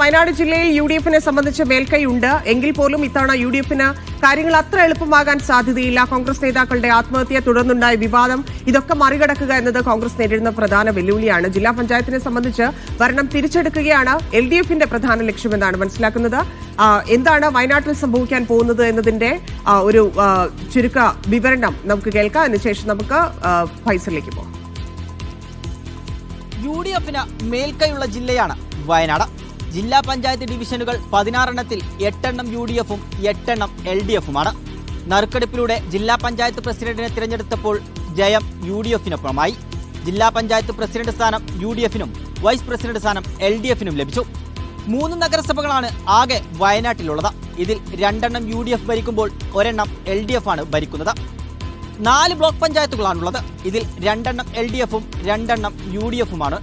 വയനാട് ജില്ലയിൽ U D എഫിനെ സംബന്ധിച്ച് മേൽക്കൈ ഉണ്ട് എങ്കിൽ പോലും ഇത്തവണ യു ഡി എഫിന് കാര്യങ്ങൾ അത്ര എളുപ്പമാകാൻ സാധ്യതയില്ല. കോൺഗ്രസ് നേതാക്കളുടെ ആത്മഹത്യ തുടർന്നുണ്ടായ വിവാദം ഇതൊക്കെ മറികടക്കുക എന്നത് കോൺഗ്രസ് നേരിടുന്ന പ്രധാന വെല്ലുവിളിയാണ്. ജില്ലാ പഞ്ചായത്തിനെ സംബന്ധിച്ച് ഭരണം തിരിച്ചെടുക്കുകയാണ് എൽ ഡി എഫിന്റെ പ്രധാന ലക്ഷ്യമെന്നാണ് മനസ്സിലാക്കുന്നത്. എന്താണ് വയനാട്ടിൽ സംഭവിക്കാൻ പോകുന്നത് എന്നതിന്റെ ഒരു ചുരുക്ക വിവരണം നമുക്ക് കേൾക്കാം. അതിനുശേഷം നമുക്ക് ഫൈസലിലേക്ക് പോകാം. യു ഡി എഫിന് മേൽക്കൈയുള്ള ജില്ലയാണ് വയനാട്. ജില്ലാ പഞ്ചായത്ത് ഡിവിഷനുകൾ പതിനാറെണ്ണത്തിൽ എട്ടെണ്ണം യു ഡി എഫും എട്ടെണ്ണം എൽ ഡി എഫുമാണ് നറുക്കെടുപ്പിലൂടെ ജില്ലാ പഞ്ചായത്ത് പ്രസിഡന്റിനെ തിരഞ്ഞെടുത്തപ്പോൾ ജയം യു ഡി എഫിനൊപ്പമായി ജില്ലാ പഞ്ചായത്ത് പ്രസിഡന്റ് സ്ഥാനം യു ഡി എഫിനും വൈസ് പ്രസിഡന്റ് സ്ഥാനം എൽ ഡി എഫിനും ലഭിച്ചു. മൂന്ന് നഗരസഭകളാണ് ആകെ വയനാട്ടിലുള്ളത്. ഇതിൽ രണ്ടെണ്ണം യു ഡി എഫ് ഭരിക്കുമ്പോൾ ഒരെണ്ണം എൽ ഡി എഫ് ആണ് ഭരിക്കുന്നത്. നാല് ബ്ലോക്ക് പഞ്ചായത്തുകളാണുള്ളത്. ഇതിൽ രണ്ടെണ്ണം എൽ ഡി എഫും രണ്ടെണ്ണം യു ഡി എഫുമാണ്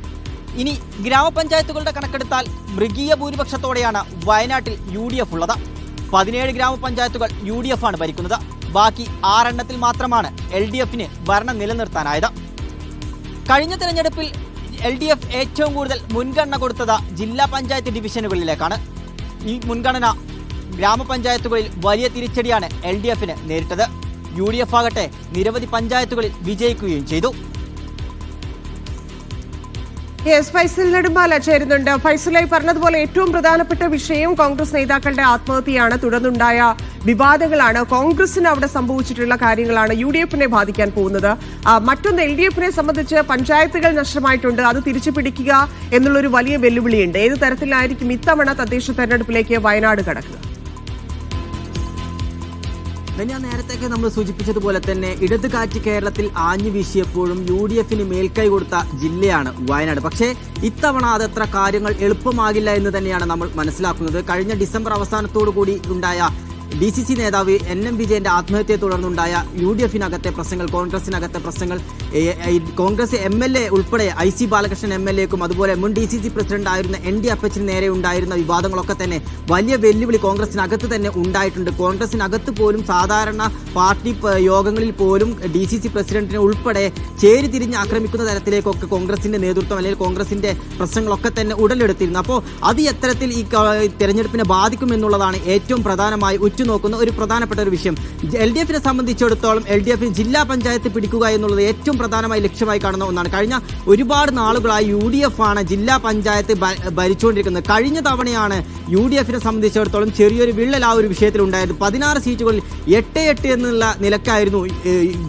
ഇനി ഗ്രാമപഞ്ചായത്തുകളുടെ കണക്കെടുത്താൽ മൃഗീയ ഭൂരിപക്ഷത്തോടെയാണ് വയനാട്ടിൽ യു ഡി എഫ് ഉള്ളത്. പതിനേഴ് ഗ്രാമപഞ്ചായത്തുകൾ യു ഡി എഫ് ആണ് ഭരിക്കുന്നത്. ബാക്കി ആറെണ്ണത്തിൽ മാത്രമാണ് എൽ ഡി എഫിന് ഭരണം നിലനിർത്താനായത്. കഴിഞ്ഞ തെരഞ്ഞെടുപ്പിൽ എൽ ഡി എഫ് ഏറ്റവും കൂടുതൽ മുൻഗണന കൊടുത്തത് ജില്ലാ പഞ്ചായത്ത് ഡിവിഷനുകളിലേക്കാണ്. ഈ മുൻഗണന ഗ്രാമപഞ്ചായത്തുകളിൽ വലിയ തിരിച്ചടിയാണ് എൽ ഡി എഫിന് നേരിട്ടത്. യു ഡി എഫ് ആകട്ടെ നിരവധി പഞ്ചായത്തുകളിൽ വിജയിക്കുകയും ചെയ്തു. യെസ് ഫൈസൽ നെടുമ്പാല ചേരുന്നുണ്ട്. ഫൈസലായി പറഞ്ഞതുപോലെ ഏറ്റവും പ്രധാനപ്പെട്ട വിഷയം കോൺഗ്രസ് നേതാക്കളുടെ ആത്മഹത്യയാണ്. തുടർന്നുണ്ടായ വിവാദങ്ങളാണ്. കോൺഗ്രസിന് അവിടെ സംഭവിച്ചിട്ടുള്ള കാര്യങ്ങളാണ് യു ഡി എഫിനെ ബാധിക്കാൻ പോകുന്നത്. മറ്റൊന്ന് എൽ ഡി എഫിനെ സംബന്ധിച്ച് പഞ്ചായത്തുകൾ നഷ്ടമായിട്ടുണ്ട്. അത് തിരിച്ചു പിടിക്കുക എന്നുള്ളൊരു വലിയ വെല്ലുവിളിയുണ്ട്. ഏത് തരത്തിലായിരിക്കും ഇത്തവണ തദ്ദേശ തെരഞ്ഞെടുപ്പിലേക്ക് വയനാട് കടക്കുക ഞാൻ നേരത്തെയൊക്കെ നമ്മൾ സൂചിപ്പിച്ചതുപോലെ തന്നെ ഇടത് കാറ്റ് കേരളത്തിൽ ആഞ്ഞു വീശിയപ്പോഴും യു ഡി എഫിന് മേൽക്കൈ കൊടുത്ത ജില്ലയാണ് വയനാട്. പക്ഷേ ഇത്തവണ അതത്ര കാര്യങ്ങൾ എളുപ്പമാകില്ല എന്ന് തന്നെയാണ് നമ്മൾ മനസ്സിലാക്കുന്നത്. കഴിഞ്ഞ ഡിസംബർ അവസാനത്തോടു കൂടി ഉണ്ടായ ഡി സി സി നേതാവ് എൻ എം വിജയന്റെ ആത്മഹത്യയെ തുടർന്നുണ്ടായ യു ഡി എഫിനകത്തെ പ്രശ്നങ്ങൾ കോൺഗ്രസിനകത്തെ പ്രശ്നങ്ങൾ കോൺഗ്രസ് എം എൽ എ ഉൾപ്പെടെ I C Balakrishnan M L എക്കും അതുപോലെ മുൻ ഡി സി സി പ്രസിഡന്റ് ആയിരുന്ന എൻ ഡി അപ്പച്ചിന് നേരെ ഉണ്ടായിരുന്ന വിവാദങ്ങളൊക്കെ തന്നെ വലിയ വെല്ലുവിളി കോൺഗ്രസിനകത്ത് തന്നെ ഉണ്ടായിട്ടുണ്ട്. കോൺഗ്രസിനകത്ത് പോലും സാധാരണ പാർട്ടി യോഗങ്ങളിൽ പോലും ഡി സി സി പ്രസിഡന്റിനെ ഉൾപ്പെടെ ചേരി തിരിഞ്ഞ് ആക്രമിക്കുന്ന തരത്തിലേക്കൊക്കെ കോൺഗ്രസിന്റെ നേതൃത്വം അല്ലെങ്കിൽ കോൺഗ്രസിന്റെ പ്രശ്നങ്ങളൊക്കെ തന്നെ ഉടലെടുത്തിരുന്നു. അപ്പോൾ അത് എത്തരത്തിൽ ഈ തെരഞ്ഞെടുപ്പിനെ ബാധിക്കും എന്നുള്ളതാണ് ഏറ്റവും പ്രധാനമായി ഉറ്റുനോക്കുന്ന ഒരു പ്രധാനപ്പെട്ട ഒരു വിഷയം. എൽ ഡി എഫിനെ സംബന്ധിച്ചിടത്തോളം എൽ ഡി എഫിന് ജില്ലാ പഞ്ചായത്ത് പിടിക്കുക എന്നുള്ളത് ഏറ്റവും പ്രധാനമായി ലക്ഷ്യമായി കാണുന്ന ഒന്നാണ്. കഴിഞ്ഞ ഒരുപാട് നാളുകളായി യു ഡി എഫ് ആണ് ജില്ലാ പഞ്ചായത്ത് ഭരിച്ചുകൊണ്ടിരിക്കുന്നത്. കഴിഞ്ഞ തവണയാണ് യു ഡി എഫിനെ സംബന്ധിച്ചിടത്തോളം ചെറിയൊരു വിള്ളൽ ആ ഒരു വിഷയത്തിൽ ഉണ്ടായത്. പതിനാറ് സീറ്റുകളിൽ എട്ട് എട്ട് എന്നുള്ള നിലക്കായിരുന്നു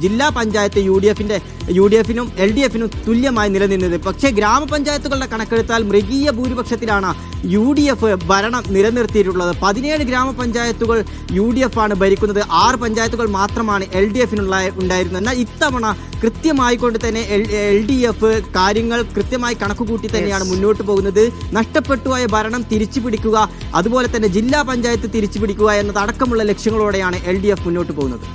ജില്ലാ പഞ്ചായത്ത് യു ഡി എഫിന്റെ യു ഡി എഫിനും എൽ ഡി എഫിനും തുല്യമായി നിലനിന്നത് പക്ഷേ ഗ്രാമപഞ്ചായത്തുകളുടെ കണക്കെടുത്താൽ മൃഗീയ ഭൂരിപക്ഷത്തിലാണ് യു ഡി എഫ് ഭരണം നിലനിർത്തിയിട്ടുള്ളത്. പതിനേഴ് ഗ്രാമപഞ്ചായത്തുകൾ യു ഡി എഫ് ആണ് ഭരിക്കുന്നത്. ആറ് പഞ്ചായത്തുകൾ മാത്രമാണ് എൽ ഡി എഫിനുള്ള ഉണ്ടായിരുന്നത്. എന്നാൽ ഇത്തവണ കൃത്യമായിക്കൊണ്ട് തന്നെ എൽ ഡി എഫ് കാര്യങ്ങൾ കൃത്യമായി കണക്കുകൂട്ടി തന്നെയാണ് മുന്നോട്ട് പോകുന്നത്. നഷ്ടപ്പെട്ടുപോയ ഭരണം തിരിച്ചു പിടിക്കുക അതുപോലെ തന്നെ ജില്ലാ പഞ്ചായത്ത് തിരിച്ചു പിടിക്കുക എന്നതടക്കമുള്ള ലക്ഷ്യങ്ങളോടെയാണ് എൽ ഡി എഫ് മുന്നോട്ട് പോകുന്നത്.